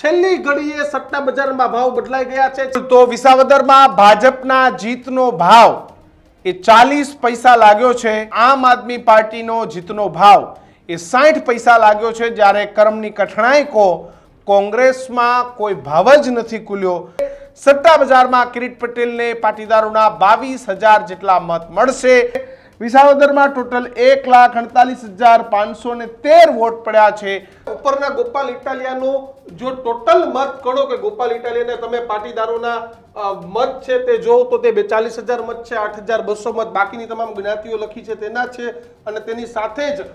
છેલ્લી ઘડીએ સટ્ટા બજારમાં ભાવ બદલાઈ ગયા છે. તો વિસાવદરમાં ભાજપના જીતનો ભાવ એ ચાલીસ પૈસા લાગ્યો છે. આમ આદમી પાર્ટીનો જીતનો ભાવ એ સાઠ પૈસા લાગ્યો છે. જ્યારે કર્મની કઠણાઈ કો કોંગ્રેસમાં કોઈ ભાવ જ નથી ખુલ્યો. સટ્ટા બજારમાં કિરીટ પટેલને પાટીદારોના બાવીસ હજાર જેટલા મત મળશે. વિસાવદરમાં ટોટલ એક લાખ અડતાલીસ હજાર પાંચસો ને તેર વોટ પડ્યા છે. ઉપરના ગોપાલ ઇટાલિયાનો જો ટોટલ મત ગણો કે ગોપાલ ઇટાલિયાને તમે પાટીદારોના મત છે તે જો, તો તે બેચાલીસ હજાર મત છે, આઠ હજાર બસો મત. બાકીની તમામ જ્ઞાતિઓ લખી છે તેના છે અને તેની સાથે જ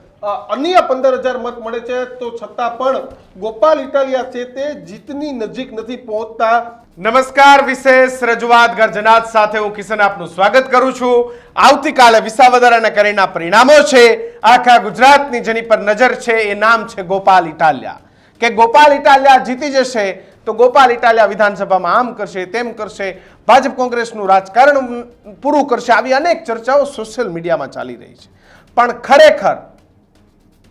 અન્ય પંદર હજાર મત મળે છે. તો છતાં પણ ગોપાલ ઇટાલિયા છે તે જીતની નજીક નથી પહોંચતા. નમસ્કાર, વિશેષ રજૂઆત ગર્જનાથ સાથે હું કિશન આપનું સ્વાગત કરું છું. આવતીકાલે વિસાવદર અને કરીના પરિણામો છે. આખા ગુજરાતની જેની પર નજર છે એ નામ છે ગોપાલ ઇટાલિયા. કે ગોપાલ ઇટાલિયા જીતી જશે તો ગોપાલ ઇટાલિયા વિધાનસભામાં આમ કરશે, તેમ કરશે. ભાજપ કોંગ્રેસનું રાજકારણ પૂરું કરશે. આવી અનેક ચર્ચાઓ સોશિયલ મીડિયામાં ચાલી રહી છે. પણ ખરેખર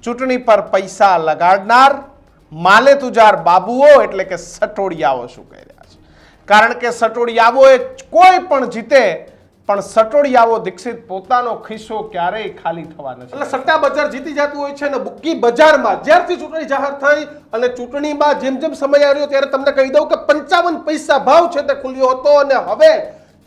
ચૂંટણી પર પૈસા લગાડનાર માલે તુજાર બાબુઓ એટલે કે સટોડિયાઓ શું કહી રહ્યા છે? કારણ કે સટોડિયાઓએ કોઈ પણ જીતે પણ સટોડિયાઓ દીક્ષિત પોતાનો ખિસ્સો ક્યારેય ખાલી થવા નથી એટલે સટ્ટા બજાર જીતી જતું હોય છે અને બુક્કી બજારમાં જ્યારથી ચૂંટણી જાહેર થઈ અને ચૂંટણીમાં જેમ જેમ સમય આવ્યો ત્યારે તમને કહી દઉં કે પંચાવન પૈસા ભાવ છે તે ખુલ્યો હતો અને હવે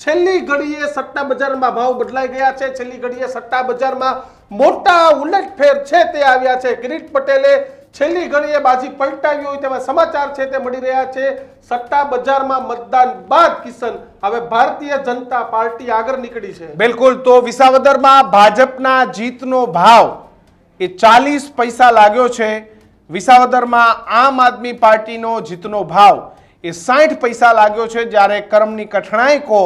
છેલ્લી ઘડીએ સટ્ટા બજારમાં ભાવ બદલાઈ ગયા છે. છેલ્લી ઘડીએ સટ્ટા બજારમાં મોટા ઉલટફેર છે તે આવ્યા છે. કિરીટ પટેલે છેલ્લી ઘડીએ બાજી પલટાવી હોય તેવા સમાચાર છે તે મળી રહ્યા છે. સટ્ટા બજારમાં મતદાન બાદ કિશન, હવે ભારતીય જનતા પાર્ટી આગળ નીકળી છે. બિલકુલ, તો વિસાવદરમાં ભાજપના જીતનો ભાવ એ ચાલીસ પૈસા લાગ્યો છે. વિસાવદરમાં આમ આદમી પાર્ટીનો જીતનો ભાવ એ સાઠ પૈસા લાગ્યો છે. જ્યારે કર્મની કઠણાઈ કો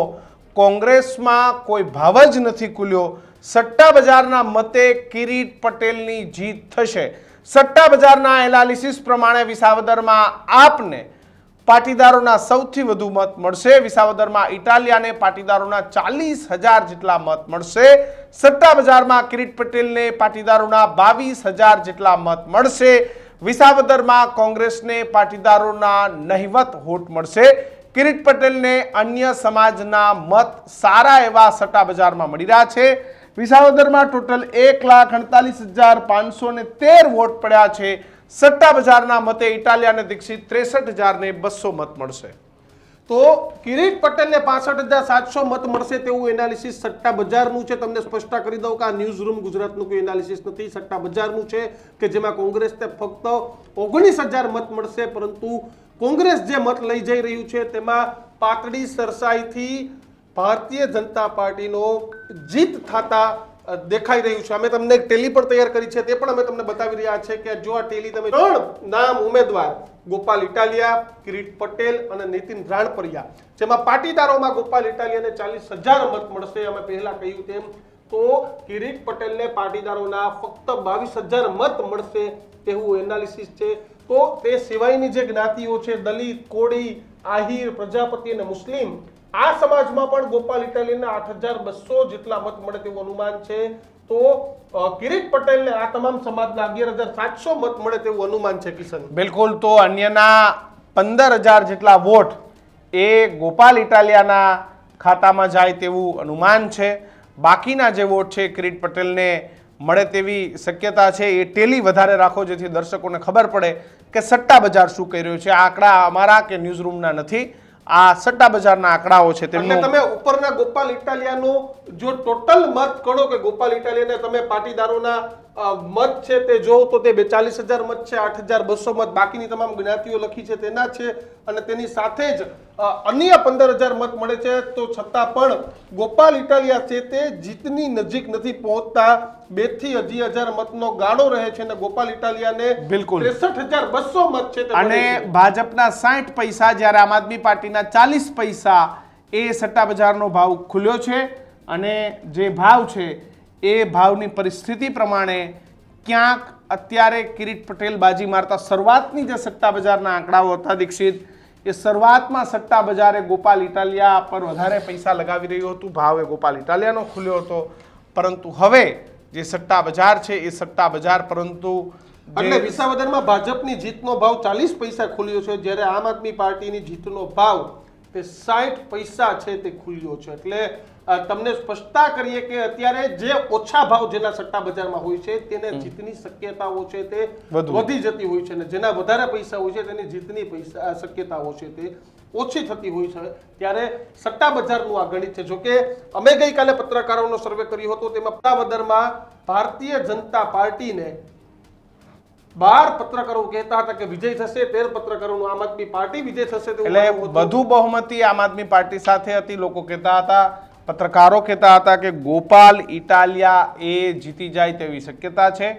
કોંગ્રેસમાં કોઈ ભાવ જ નથી ખુલ્યો. સટ્ટા બજારના મતે કિરીટ પટેલની જીત થશે. સટ્ટા બજારના એનાલિસિસ પ્રમાણે વિસાવદરમાં આપને પાટીદારોના સૌથી વધુ મત મળશે. વિસાવદરમાં ઇટાલિયાને પાટીદારોના ચાલીસ હજાર જેટલા મત મળશે. સટ્ટા બજારમાં કિરીટ પટેલને પાટીદારોના બાવીસ હજાર જેટલા મત મળશે. વિસાવદરમાં કોંગ્રેસને પાટીદારોના નહિવત હોટ મળશે. કિરીટ પટેલને અન્ય સમાજના મત સારા એવા સટ્ટા બજારમાં મળી રહ્યા છે. વિસાવદરમાં ટોટલ એક લાખ અડતાલીસ હજાર પાંચસો ને તેર વોટ પડ્યા છે. સટ્ટા બજારના મતે ઇટાલિયાને દીક્ષિત ત્રેસઠ હજાર ને બસો મત મળશે. તો કિરીટ પટેલને પાસઠ હજાર સાતસો મત મળશે તેવું એનાલિસિસ સટ્ટા બજારનું છે. તમને સ્પષ્ટ કરી દઉં કે આ ન્યૂઝ રૂમ ગુજરાતનું કોઈ એનાલિસિસ નથી. સટ્ટા બજારનું છે કે જેમાં કોંગ્રેસને ફક્ત ઓગણીસ હજાર મત મળશે, પરંતુ કોંગ્રેસ જે મત લઈ જઈ રહ્યું છે તેમાં પાતળી સરસાઈથી ભારતીય જનતા પાર્ટીનો જીત થતા દેખાઈ રહ્યું છે. અમે તમને એક ટેલી પણ તૈયાર કરી છે, તે પણ અમે તમને બતાવી રહ્યા છે કે જો આ ટેલી તમે ત્રણ નામ ઉમેદવાર, ગોપાલ ઇટાલિયા, કિરીટ પટેલ અને નીતિન રાણપરિયા, જેમાં પાટીદારોમાં ગોપાલ ઇટાલિયાને ચાલીસ હજાર મત મળશે, અમે પહેલા કહ્યું તેમ, તો કિરીટ પટેલને પાટીદારોના ફક્ત બાવીસ હજાર મત મળશે તેવું એનાલિસિસ છે. તો તે સિવાયની જે જ્ઞાતિઓ છે, દલિત, કોળી, આહિર, પ્રજાપતિ અને મુસ્લિમ આ સમાજમાં પણ ગોપાલ ઇટાલીને આઠ હજાર બસો જેટલા મત મળે તેવું અનુમાન છે. તો કિરીટ પટેલને આ તમામ સમાજના અગિયાર હજાર સાતસો મત મળે તેવું અનુમાન છે, કિશન. બિલકુલ, તો અન્યના પંદર હજાર જેટલા વોટ એ ગોપાલ ઇટાલિયાના ખાતામાં જાય તેવું અનુમાન છે. બાકીના જે વોટ છે, કિરીટ પટેલને મળે તેવી શક્યતા છે. એ ટેલી વધારે રાખો, જેથી દર્શકોને ખબર પડે કે સટ્ટા બજાર શું કહી રહ્યું છે. આ આંકડા અમારા કે ન્યૂઝ રૂમના નથી. આ સટ્ટા બજારના આંકડાઓ છે તેમને. તમે ઉપરના ગોપાલ ઇટાલિયાનો જો ટોટલ મત ગણો કે ગોપાલ ઇટાલિયાને તમે પાટીદારોના મત છે તે જોઉં તો તે બેચાલીસ હજાર મત છે આઠ હજાર બસો મત. બાકીની તમામ જ્ઞાતિઓ લખી છે તેના છે અને તેની સાથે જ અન્ય પંદર હજાર મત મળે છે. તો છતાં પણ ગોપાલ ઇટાલિયા છે તે જીતની નજીક નથી પહોંચતા. બેથી અઢી હજાર મતનો ગાળો રહે છે અને ગોપાલ ઇટાલિયાને બિલકુલ. ત્રેસઠ હજાર બસો મત છે અને ભાજપના સાઠ પૈસા જ્યારે આમ આદમી પાર્ટીના ચાલીસ પૈસા એ સટ્ટા બજારનો ભાવ ખુલ્યો છે. અને જે ભાવ છે એ ભાવની પરિસ્થિતિ પ્રમાણે ક્યાંક અત્યારે કિરીટ પટેલ બાજી મારતા શરૂઆતની જે સટ્ટા બજારના આંકડાઓ હતા દીક્ષિત, એ શરૂઆતમાં સટ્ટા બજારે ગોપાલ ઇટાલિયા પર વધારે પૈસા લગાવી રહ્યું હતું, ભાવ ગોપાલ ઇટાલિયાનો ખુલ્યો હતો. પરંતુ હવે જે સટ્ટા બજાર છે, એ સટ્ટા બજાર પરંતુ એટલે વિસાવદરમાં ભાજપની જીતનો ભાવ ચાલીસ પૈસા ખુલ્યો છે, જ્યારે આમ આદમી પાર્ટીની જીતનો ભાવ તે સાઠ પૈસા છે તે ખુલ્યો છે. એટલે તમને સ્પષ્ટતા કરીએ કે અત્યારે જે ઓછા ભાવ જેના સટ્ટા બજારમાં હોય છે તેને જીતની શક્યતાઓ છે તે વધુ. જતી હોય છે અને જેના વધારે પૈસા હોય છે તેની જીતની પૈસા શક્યતાઓ છે તે ઓછી થતી હોય છે. ત્યારે સટ્ટા બજારનું આ ગણિત છે. જોકે અમે ગઈકાલે પત્રકારોનો સર્વે કર્યો હતો તેમાં પત્તાવદરમાં ભારતીય જનતા પાર્ટીને બાર પત્રકારો કહેતા હતા કે વિજય થશે તેર પત્રકારોનું આમ આદમી પાર્ટી વિજય થશે એટલે બધું વધુ બહુમતી આમ આદમી પાર્ટી સાથે હતી લોકો કહેતા હતા પત્રકારો કહેતા હતા કે ગોપાલ ઇટાલિયા એ જીતી જાય તેવી શક્યતા છે.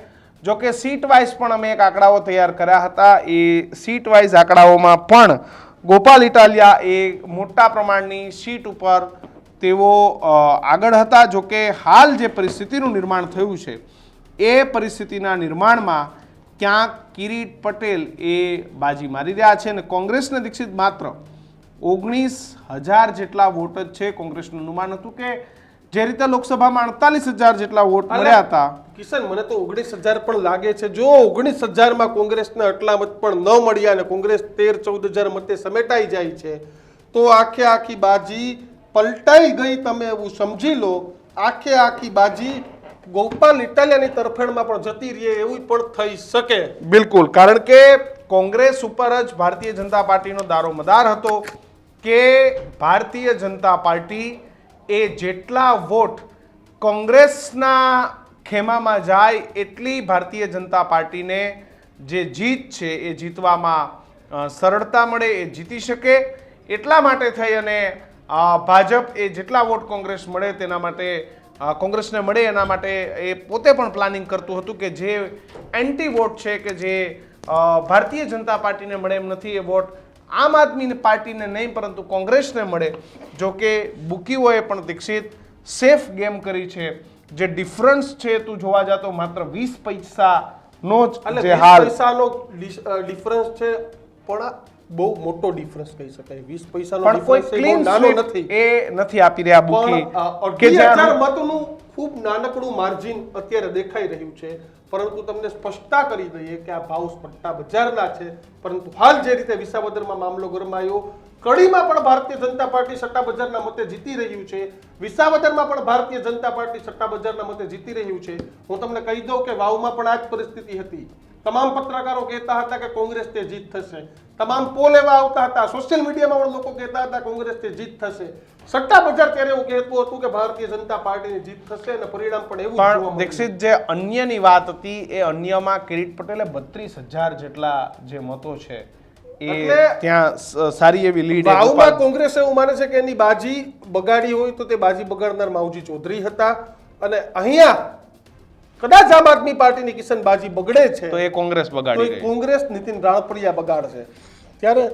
જો કે સીટ વાઇઝ પણ અમે એક આંકડાઓ તૈયાર કર્યા હતા. એ સીટ વાઇઝ આંકડાઓમાં પણ ગોપાલ ઇટાલિયા એ મોટા પ્રમાણની સીટ ઉપર તેઓ આગળ હતા. જો કે હાલ જે પરિસ્થિતિનું નિર્માણ થયું છે, એ પરિસ્થિતિના નિર્માણમાં ક્યાંક કિરીટ પટેલ એ બાજી મારી રહ્યા છે અને કોંગ્રેસને દીક્ષિત માત્ર ઓગણીસ હજાર જેટલા વોટ જ છે. કોંગ્રેસનું અનુમાન હતું કે જે રીતે લોકસભામાં અડતાલીસ હજાર જેટલા વોટ મળ્યા હતા. કિશન મને તો ઓગણીસ હજાર પણ લાગે છે. જો ઓગણીસ હજારમાં કોંગ્રેસને આટલા મત પણ ન મળ્યા અને કોંગ્રેસ તેર ચૌદ હજાર મતે સમેટાઈ જાય છે તો આખે આખી બાજી પલટાઈ ગઈ તમે એવું સમજી લો. આખે આખી બાજી ગોપાલ ઇટાલિયાની તરફેણમાં પણ જતી રહે એવું પણ થઈ શકે. બિલકુલ કારણ કે કોંગ્રેસ ઉપર જ ભારતીય જનતા પાર્ટીનો દારોમદાર હતો. કે ભારતીય જનતા પાર્ટી એ જેટલા વોટ કોંગ્રેસના ખેમામાં જાય એટલી ભારતીય જનતા પાર્ટીને જે જીત છે એ જીતવામાં સરળતા મળે, એ જીતી શકે. એટલા માટે થઈ અને ભાજપ એ જેટલા વોટ કોંગ્રેસ મળે તેના માટે કોંગ્રેસને મળે એના માટે એ પોતે પણ પ્લાનિંગ કરતું હતું કે જે એન્ટી વોટ છે કે જે ભારતીય જનતા પાર્ટીને મળે એમ નથી એ વોટ આમ આદમી પાર્ટીને નહીં પરંતુ કોંગ્રેસને મળે. જો કે બુકીઓએ પણ દીક્ષિત સેફ ગેમ કરી છે. જે ડિફરન્સ છે તું જોવા જાતો માત્ર વીસ પૈસા નો જ એટલે 20 હાલ પૈસાનો ડિફરન્સ છે પણ બહુ મોટો ડિફરન્સ કહી શકાય. વીસ પૈસાનો પણ ડિફરન્સ એ નાનો નથી. એ નથી આપી રહ્યા બુકી. કે મતનું ખૂબ નાનકડું માર્જિન અત્યારે દેખાઈ રહ્યું છે. પરંતુ તમને સ્પષ્ટતા કરી દઈએ કે આ ભાવ સ્પષ્ટતા બજારના છે. પરંતુ હાલ જે રીતે વિસાવદરમાં મામલો ગરમાયો, કડીમાં પણ ભારતીય જનતા પાર્ટી સટ્ટા બજારના મતે જીતી રહ્યું છે. વિસાવદરમાં પણ ભારતીય જનતા પાર્ટી સટ્ટા બજારના મતે જીતી રહ્યું છે. હું તમને કહી દઉં કે વાવમાં પણ આ જ પરિસ્થિતિ હતી. તમામ પત્રકારો કહેતા હતા કે કોંગ્રેસ તે જીત થશે. તમામ પોલ એવા આવતા હતા. સોશિયલ મીડિયામાં પણ લોકો કહેતા હતા કોંગ્રેસ તે જીત થશે. સટ્ટા બજાર ત્યારે એવું કહેતું હતું કે ભારતીય જનતા પાર્ટીની જીત થશે અને પરિણામ પણ એવું પણ દીક્ષિત જે અન્યની વાત હતી એ અન્યમાં કિરીટ પટેલે બત્રીસ હજાર જેટલા જે મતો છે એ ત્યાં સારી એવી લીડ વાવમાં કોંગ્રેસ એવું માને છે કે એની બાજી બગાડી હોય તો તે બાજી બગાડનાર માવજી ચૌધરી હતા. અને અહીંયા કદાચ આમ આદમી પાર્ટીની કિશન બાજી બગડે છે તો એ કોંગ્રેસ બગાડી કોંગ્રેસ નીતિન રાણપડિયા બગાડશે. ત્યારે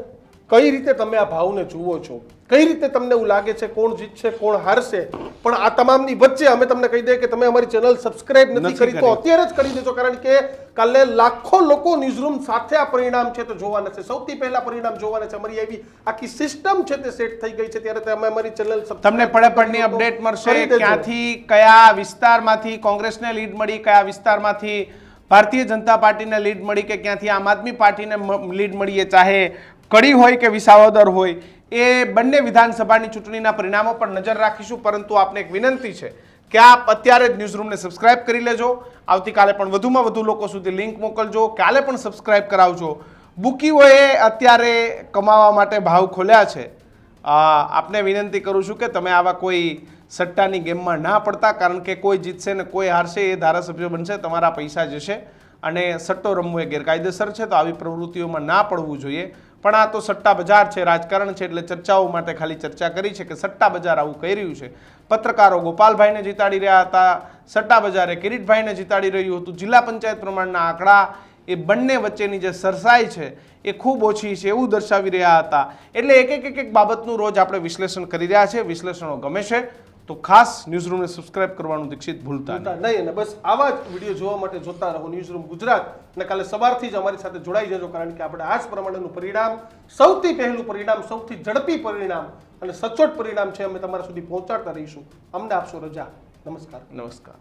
કઈ રીતે તમે આ ભાવને જુઓ છો? કઈ રીતે તમને એવું લાગે છે કોણ જીતશે કોણ હારશે? પણ આ તમામની વચ્ચે અમે તમને કહી દઈએ કે તમે અમારી ચેનલ સબસ્ક્રાઇબ નથી કરી તો અત્યારે જ કરી દેજો. કારણ કે કાલે લાખો લોકો ન્યૂઝરૂમ સાથે આ પરિણામ છે તો જોવાના છે. સૌથી પહેલા પરિણામ જોવાના છે. અમારી એવી આખી સિસ્ટમ છે તે સેટ થઈ ગઈ છે. ત્યારે તમે અમારી ચેનલ તમને પડે પડની અપડેટ મળશે ક્યાંથી કયા વિસ્તારમાંથી કોંગ્રેસને લીડ મળી કયા વિસ્તારમાંથી ભારતીય જનતા પાર્ટીને લીડ મળી કે ક્યાંથી આમ આદમી પાર્ટીને લીડ મળી એ ચાહે કડી હોય કે વિસાવદર હોય, એ બંને વિધાનસભાની ચૂંટણીના પરિણામો પર નજર રાખીશું. પરંતુ આપને એક વિનંતી છે કે આપ અત્યારે જ ન્યૂઝરૂમને સબસ્ક્રાઇબ કરી લેજો. આવતીકાલે પણ વધુમાં વધુ લોકો સુધી લિંક મોકલજો. કાલે પણ સબસ્ક્રાઇબ કરાવજો. બુકીઓએ અત્યારે કમાવા માટે ભાવ ખોલ્યા છે. આપને વિનંતી કરું છું કે તમે આવા કોઈ સટ્ટાની ગેમમાં ના પડતા, કારણ કે કોઈ જીતશે ને કોઈ હારશે એ ધારાસભ્ય બનશે, તમારા પૈસા જશે અને સટ્ટો રમવો એ ગેરકાયદેસર છે, તો આવી પ્રવૃત્તિઓમાં ના પડવું જોઈએ. પણ આ તો સટ્ટા બજાર છે, રાજકારણ છે, એટલે ચર્ચાઓ માટે ખાલી ચર્ચા કરી છે કે સટ્ટા બજાર આવું કહી રહ્યું છે. પત્રકારો ગોપાલભાઈને જીતાડી રહ્યા હતા, સટ્ટા બજારે કિરીટભાઈને જીતાડી રહ્યું હતું, જિલ્લા પંચાયત પ્રમાણના આંકડા એ બંને વચ્ચેની જે સરસાઈ છે એ ખૂબ ઓછી છે, એવું દર્શાવી રહ્યા હતા. એટલે એક એક એક એક બાબતનું રોજ આપણે વિશ્લેષણ કરી રહ્યા છે વિશ્લેષણો ગમે છે. તો ખાસ ન્યૂઝરૂમને સબસ્ક્રાઇબ કરવાનું દીક્ષિત ભૂલતા નહીં. નહીં અને બસ આવા જ વીડિયો જોવા માટે જોતા રહો ન્યૂઝરૂમ ગુજરાત. અને કાલે સવારથી જ અમારી સાથે જોડાઈ જજો કારણ કે આપણે આ જ પ્રમાણેનું પરિણામ સૌથી પહેલું પરિણામ સૌથી ઝડપી પરિણામ અને સચોટ પરિણામ છે અમે તમારા સુધી પહોંચાડતા રહીશું. અમને આપશો રજા. નમસ્કાર. નમસ્કાર.